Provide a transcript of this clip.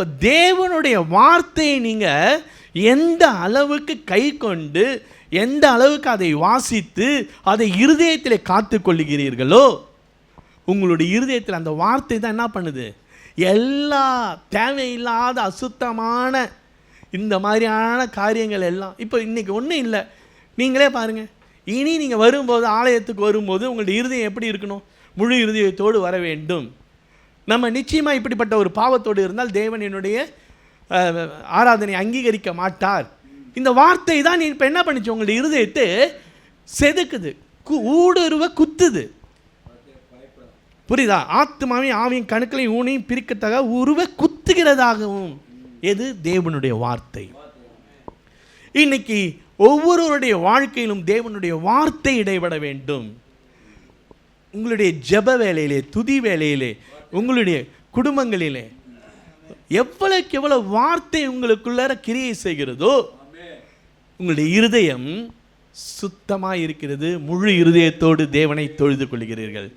இப்போ தேவனுடைய வார்த்தையை நீங்கள் எந்த அளவுக்கு கை கொண்டு எந்த அளவுக்கு அதை வாசித்து அதை இருதயத்தில் காத்து கொள்ளுகிறீர்களோ உங்களுடைய இருதயத்தில் அந்த வார்த்தை தான் என்ன பண்ணுது? எல்லா தேவையில்லாத அசுத்தமான இந்த மாதிரியான காரியங்கள் எல்லாம் இப்போ இன்றைக்கி ஒன்றும் இல்லை. நீங்களே பாருங்க. இனி நீங்கள் வரும்போது ஆலயத்துக்கு வரும்போது உங்களுடைய இருதயம் எப்படி இருக்கணும்? முழு இருதயத்தோடு வர வேண்டும். நம்ம நிச்சயமாக இப்படிப்பட்ட ஒரு பாவத்தோடு இருந்தால் தேவன் என்னுடைய ஆராதனை அங்கீகரிக்க மாட்டார். இந்த வார்த்தை தான் இப்போ என்ன பண்ணிச்சு? உங்களுடைய இருதயத்தை செதுக்குது. கு- ஊடுருவ குத்துது. புரியுதா? ஆத்மாவையும் ஆவியும் கணுக்களையும் ஊனையும் பிரிக்கத்தக உருவ குத்துகிறதாகவும் எது? தேவனுடைய வார்த்தை. இன்னைக்கு ஒவ்வொருவருடைய வாழ்க்கையிலும் தேவனுடைய வார்த்தை இடைபட வேண்டும். உங்களுடைய ஜெப வேலையிலே துதி வேலையிலே உங்களுடைய குடும்பங்களிலே எவ்வளவுக்கு எவ்வளவு வார்த்தை உங்களுக்குள்ளார கிரியை செய்கிறதோ உங்களுடைய இருதயம் சுத்தமாக இருக்கிறது முழு இருதயத்தோடு தேவனை தொழுது கொள்கிறீர்கள்.